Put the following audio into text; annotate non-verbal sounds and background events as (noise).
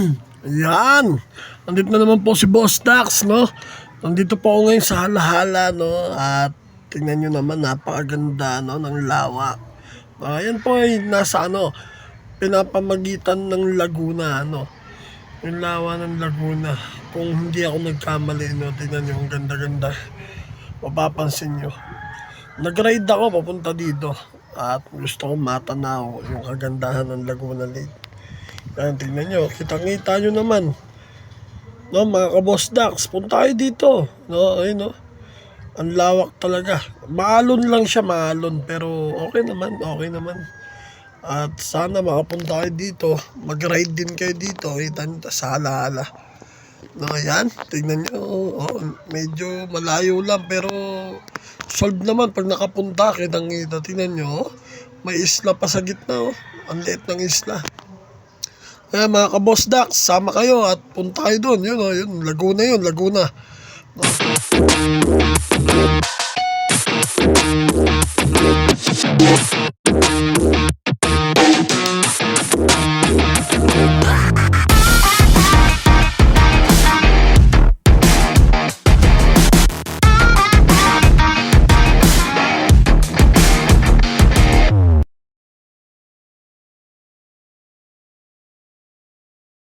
(clears throat) Yan. Nandito na naman po si Boss Dax, no? Nandito po ako ngayon sa halahala, no? At tingnan nyo naman, napakaganda, no? Ng lawa. Ayan po ay nasa, ano, pinapamagitan ng Laguna, ano? Yung lawa ng Laguna. Kung hindi ako nagkamali, no? Tingnan nyo, ang ganda-ganda. Mapapansin nyo. Nag-ride ako papunta dito. At gusto kong matanaw yung kagandahan ng Laguna Lake. Yan, tingnan nyo. Kitang-kita nyo naman. No, mga kaboss Dax, punta kayo dito. No, ayun, no. Ang lawak talaga. Maalon lang siya, maalon. Pero okay naman, okay naman. At sana makapunta kayo dito. Mag-ride din kayo dito. Kita nyo, tas hala-hala. No, ayan. Tingnan nyo. Oh, medyo malayo lang. Pero solve naman pag nakapunta. Kitang kita. Tingnan nyo. oh. May isla pa sa gitna. Oh. Ang liit ng isla. Kaya mga kaboss Dax, sama kayo at punta kayo doon. Yun, oh, yun. Laguna yun, Laguna.